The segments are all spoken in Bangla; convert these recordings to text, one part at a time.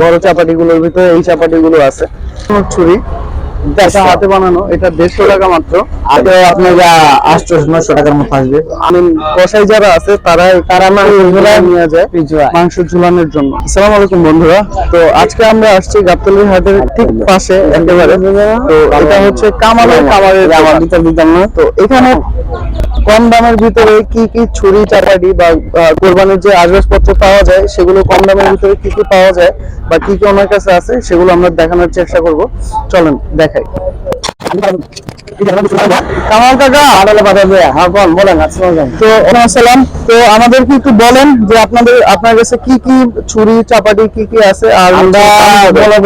বড় চাপাটি গুলোর ভিতরে এই চাপাটি গুলো আছে ছুরি। হাতে বানানো এটা দেড়শো টাকা মাত্র। আগে আপনার আটশো নশো টাকার মতো আসবে। আমি কষাই যারা আছে তারা তারা নিয়ে যায়। মাংস ঝুলানোর জন্য। আসসালামু আলাইকুম বন্ধুরা। তো আজকে আমরা আসছি গাবতলির হাটের ঠিক পাশে একেবারে। তো এটা হচ্ছে কামালের কামারের আমার দিতাম না তো এখানে কম দামের ভিতরে কি কি ছুরি চাপাটি বা কোরবানির যে আসবাবপত্র পাওয়া যায় সেগুলো কম দামের ভিতরে কি কি পাওয়া যায় বা কি কি ওনার কাছে আছে সেগুলো আমরা দেখানোর চেষ্টা করব। চলেন দেখাই। কামাল কাকা। হ্যাঁ বল বলেন তো আসসালাম। তো আমাদেরকে একটু বলেন যে আপনাদের আপনার কাছে কি কি ছুরি চাপাটি কি কি আছে আর আমরা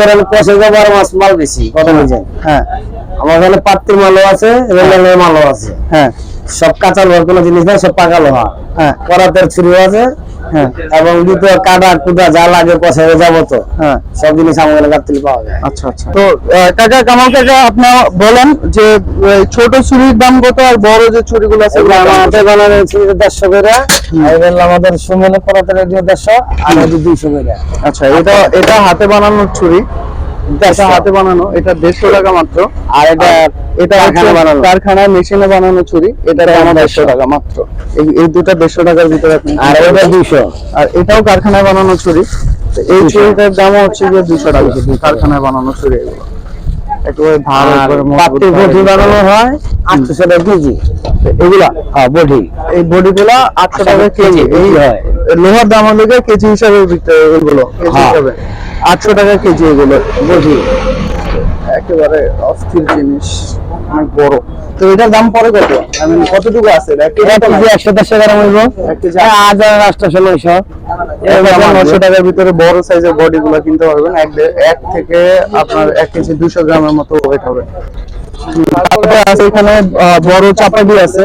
করেন কষে যাবার মাছ মাল বেশি কত বুঝেন হ্যাঁ আমার এখানে পাত্তির মালও আছে রেলের মালও আছে। হ্যাঁ। সব কাঁচা লোহার কোনো জিনিস নাই সব পাকা লোহা। হ্যাঁ। করাতের ছুরিও আছে হ্যাঁ এবং দ্বিতীয় কাটা কুদা যা লাগে কষে যাব তো হ্যাঁ। সব জিনিস আমাদের গাবতলি পাওয়া যায়। আচ্ছা আচ্ছা। তো কাকা কামাল কাকা আপনি বলেন যে ছোট ছুরির দাম কত আর বড় যে ছুরিগুলো আছে? হাতে বানানো ছিল দেড়শো করে আমাদের সুমেলে করাতের দেড়শো আর দুইশো করে। আচ্ছা এটা এটা হাতে বানানোর ছুরি এটা হাতে বানানো এটা দেড়শো টাকা মাত্র। আর এটা এটা বানানো। কারখানায় মেশিনে বানানো ছুরি এটা দেড়শো। টাকা মাত্র। এই দুটা দেড়শো টাকার ভিতরে আর এটা দুইশো আর এটাও কারখানায় বানানো ছুরি। এই ছুরিটার দাম হচ্ছে যে দুশো টাকা। কারখানায় বানানো ছুরি এগুলো। ভালো ভাবে। বটি বানানো হয় আটশো টাকা কেজি। এগুলা? হ্যাঁ বটি এই বডিগুলা আটশো টাকা কেজি এই হয়। লোহার দাম হলে কেজি হিসাবে বিক্রি এগুলো কেজি হ্যাঁ। হিসাবে। আটশো টাকা কেজি এগুলো। বডি একেবারে অস্থির জিনিস অনেক বড়। তো এটার দাম পরে কত? আমি কতটুকু আছে? কেজি একশো দশ টাকা এক কেজি হাজার আটশো নয়শো নশো টাকার ভিতরে বড় সাইজের বডি গুলো কিনতে পারবেন। এক এক থেকে আপনার এক কেজি দুশো গ্রামের মতো ওয়েট হবে। তারপরে আছে এখানে বড় চাপাটি আছে।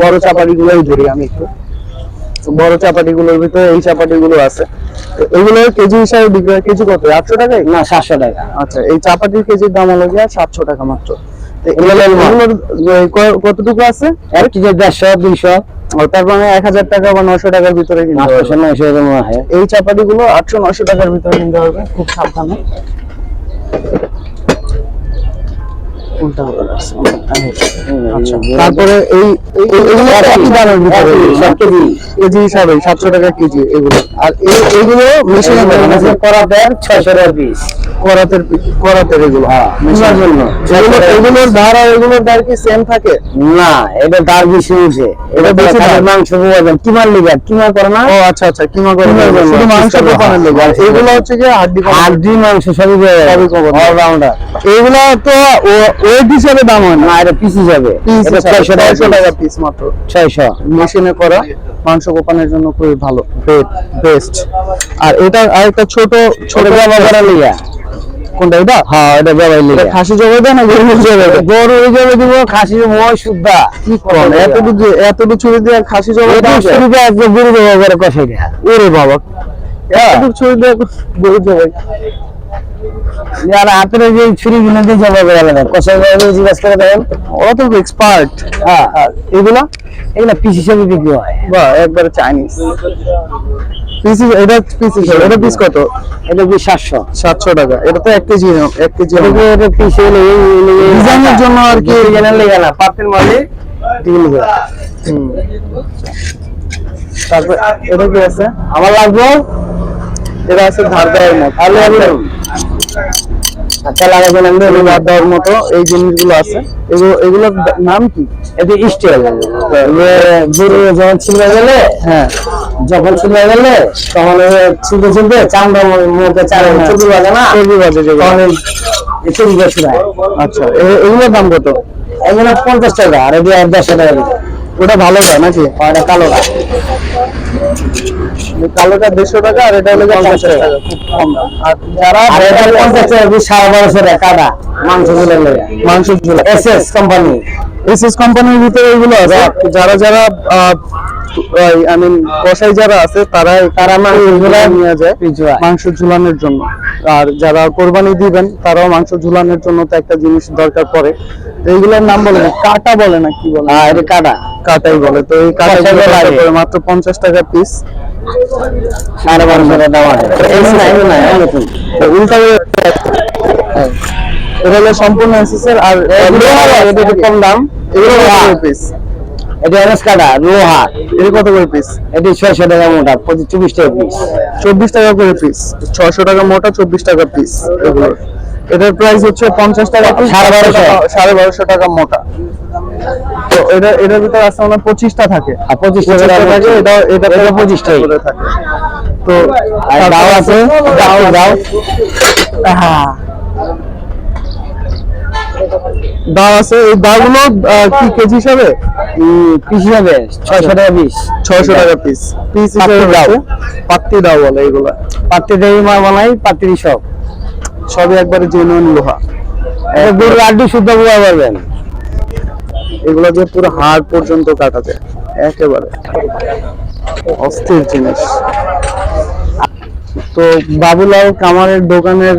বড় চাপাটি গুলোই ধরি আমি একটু। বড় চাপাটি গুলোর ভিতরে এই চাপাটি গুলো আছে এগুলো কেজি হিসাবে বিক্রি হয়। কেজি কত? আটশো টাকায়? না সাতশো টাকা। আচ্ছা এই চাপাটির কেজির দাম হলো গিয়া সাতশো টাকা মাত্র। কতটুকু আছে? এক কেজি দেড়শো দুইশো। ও, তার মানে এক হাজার টাকা বা নশো টাকার ভিতরে আটশো। নয়শো হয়। এই চাপাটি গুলো আটশো নশো টাকার ভিতরে কিনতে হবে। খুব সাবধানে। উল্টা। আচ্ছা। তারপরে এই এগুলো একই দামের ভিতরে কেজি কেজি। হিসাবে সাতশো টাকা কেজি এগুলো। আর এইগুলো এগুলো মেশিনে মেশিনে করাতে ছয়শো টাকা পিস করাতের করাতের এগুলো। হ্যাঁ, জন্য। এগুলোর ধার এগুলোর ধার কি সেম থাকে? না এটা বেশি উঠে। এটা বেশি মাংস পাওয়া কিমার লিগা? কিমা করে না? ও আচ্ছা আচ্ছা কিমা করে শুধু মাংস পিস্তা কোপানোর লেগে। এগুলো হচ্ছে কি হাড্ডি হাড্ডি মাংস সবই সবই। অলরাউন্ডার এগুলো তো ওয়েট হিসাবে দাম হয় না। এটা পিস হিসাবে। এটা টাকা পিস মাত্র। ছয়শো। মেশিনে করা মাংস কোপানোর জন্য খুবই ভালো। বেস্ট আর এটা আরেকটা ছোট ছোট লিগা। কোনটা এটা? হ্যাঁ এটা ব্যবহার লিগা। খাসি জবাই দেয় না গরু জবাই। দেয় গরু হিসেবে দিব খাসির মই শুদ্ধা কি কোন এতটুকু এতটুকু ছুরি দিয়ে খাসি জবাই গরু ব্যবহার করে কষাই দেয়া। ওরে বাবা। এতটুকু ছুরি দিয়ে গরু জবাই? হাতের যে ছুরি গুলো দিয়ে করে আলাদা কষাই জিজ্ঞাসা করে দেন ওরা তো এক্সপার্ট হ্যাঁ এগুলা? এগুলো পিস হিসেবে বিক্রি হয়। বা একবারে চাইনিজ পিস এটা পিস হিসেবে এটা পিস কত এটা টাকা এটা তো এক কেজি এক কেজি এটা পিস হলে ডিজাইনের জন্য আর কি ডিজাইনের লেগে না পাতের মালে দিকে তারপর এটা কি আছে আমার লাগবে এটা আছে ধার দেওয়ার মতো তাহলে আমি আচ্ছা এগুলো ধার দেওয়ার মতো এই জিনিসগুলো আছে। এগুলো এগুলোর নাম কি? এটা স্টিল। গরু যখন ছিলবে গেলে হ্যাঁ যখন ছিলবে গেলে তখন ছিলতে ছিলতে চামড়া মুখে চারে হ্যাঁ। চর্বি বাজে না? চর্বি বাজে। তখন এই চর্বি আচ্ছা এগুলোর দাম কত? এগুলো পঞ্চাশ টাকা আর এটি দেড়শো টাকা। ওটা ভালো যায় নাকি? আর এটা কালোটা দেড়শো টাকা আর এটা হলো পঞ্চাশ টাকা। খুব কম আর যারা পঞ্চাশ টাকা সাড়ে বারোশো টাকা মাংস মাংস ঝোলা এস এস কোম্পানি। এসএস কোম্পানির ভিতরে এগুলো যারা যারা আই মিন কসাই যারা আছে তারা তারা মাংস নিয়ে যায় মাংস ঝুলানোর জন্য। আর যারা কোরবানি দিবেন তারাও মাংস ঝুলানোর জন্য তো একটা জিনিস দরকার পড়ে। তো এইগুলোর নাম বলে না, কাটা বলে না কি বলে? হ্যাঁ এটা কাটা। কাটাই বলে। তো এই কাটা মাত্র পঞ্চাশ টাকা পিস সাড়ে বারোশো উল্টা করে- এটা হলো সম্পূর্ণ এসএসএর আর এটা একটু কম দাম। এগুলো পিস এটা এনএস কাটা লোহা। এটা কত করে পিস এটি ছয়শো টাকা মোটা চব্বিশ টাকা পিস চব্বিশ টাকা করে পিস ছয়শো টাকা মোটা চব্বিশ টাকা পিস এগুলোর এটার প্রাইস হচ্ছে পঞ্চাশ টাকা সাড়ে বারোশো। সাড়ে বারোশো টাকা মোটা। তো এটা এটার ভিতরে আসলে পঁচিশটা থাকে। আর পঁচিশটা থাকে এটা এটা এটা পঁচিশটাই। থাকে। তো আর দাও আছে দাও দাও। হ্যাঁ। দাও আছে এই দাগুলো কি কেজি হিসাবে? পিস হিসাবে ছয়শো টাকা পিস ছয়শো টাকা পিস পিস হিসাবে দাও। পাত্তি দাও বলে এগুলা। পাত্রি দেবী মা বানাই পাত্রি সব। সবই একবারে জেনুইন লোহা। গরুর আড্ডি শুদ্ধ বুয়া পারবেন এগুলো দিয়ে পুরো হাড় পর্যন্ত কাটা যায় একেবারে। অস্থির জিনিস। তো বাবুলাল কামারের দোকানের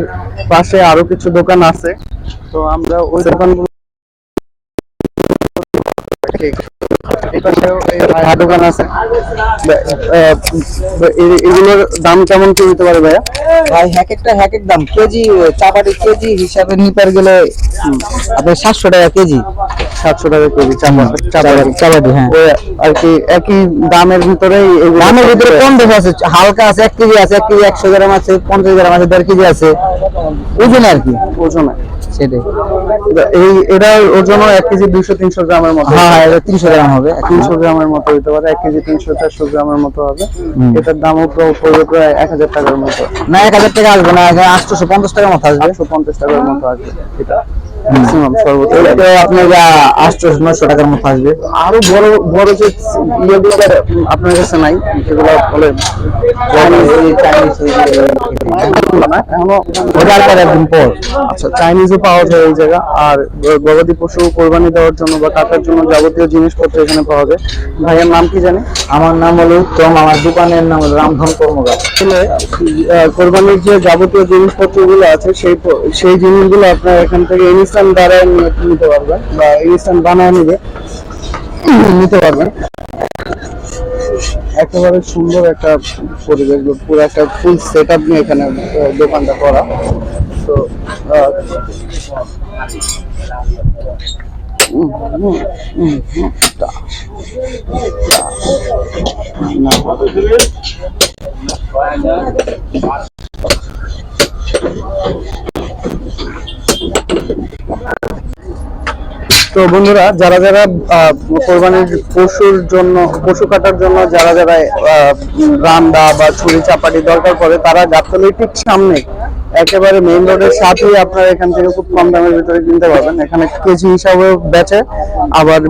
পাশে আরও কিছু দোকান আছে। তো আমরা ওই দোকানগুলো এই পাশেও এই ভাইয়া এগুলোর দাম কেমন কি ভাইয়া দাম। কেজি কেজি হিসাবে নিতে গেলে আপনার সাতশো টাকা কেজি। সাতশো টাকা কেজি চাপা চাপাতি হ্যাঁ। আর কি একই দামের এগুলো দামের ভিতরে কম বেশি আছে হালকা আছে এক কেজি আছে এক কেজি একশো গ্রাম আছে পঞ্চাশ গ্রাম আছে দেড় কেজি আছে। ওজন আর কি। ওজনে। সেটাই। এই এটার ওজনও এক কেজি দুইশো তিনশো গ্রামের মতো। হ্যাঁ হ্যাঁ এটা তিনশো গ্রাম হবে তিনশো গ্রামের মতো হতে পারে এক কেজি তিনশো চারশো গ্রামের মতো হবে। এটার দামও পড়বে প্রায় এক হাজার টাকার মতো। না এক হাজার টাকা আসবে না আটশোশো পঞ্চাশ টাকার মতো আসবে। আটশো পঞ্চাশ টাকার মতো আসবে। এটা ম্যাক্সিমাম সর্বোচ্চ। এটা আপনার আটশোশো নশো টাকার মতো আসবে। আরও বড় বড় যে ইয়েগুলো আপনার কাছে নাই বলে পর আচ্ছা চাইনিজও পাওয়া যায় এই জায়গা। আর গবাদি পশু কোরবানি দেওয়ার জন্য বা কাটার জন্য যাবতীয় জিনিসপত্র এখানে পাওয়া যায়। ভাইয়ের নাম কি জানি? আমার নাম হলো উত্তম আমার দোকানের নাম হলো রামধন কর্মকার। কোরবানির যে যাবতীয় জিনিসপত্রগুলো আছে সেই সেই জিনিসগুলো আপনার এখান থেকে ইনস্ট্যান্ট দ্বারা নিতে পারবেন বা ইনস্ট্যান্ট বানায় নিবে নিতে পারবেন। একেবারে সুন্দর একটা পরিবেশ পুরো একটা ফুল সেট আপ নিয়ে এখানে দোকানটা করা তো। না তো বন্ধুরা, যারা যারা কোরবানির পশুর জন্য, পশু কাটার জন্য যারা যারা রান্দা বা ছুরি, চাপাটি দরকার পড়ে, তারা গাবতলির ঠিক সামনে, একেবারে মেইন রোডের সাথেই আপনারা এখান থেকে খুব কম দামের ভিতরে কিনতে পারবেন এখানে কেজি হিসাবেও বেচে, আবার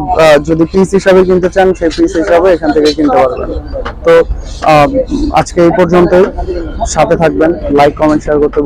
যদি পিস হিসাবে কিনতে চান, সেই পিস হিসাবে এখান থেকে কিনতে পারবেন তো আজকে এই পর্যন্তই সাথে থাকবেন লাইক কমেন্ট শেয়ার করতে।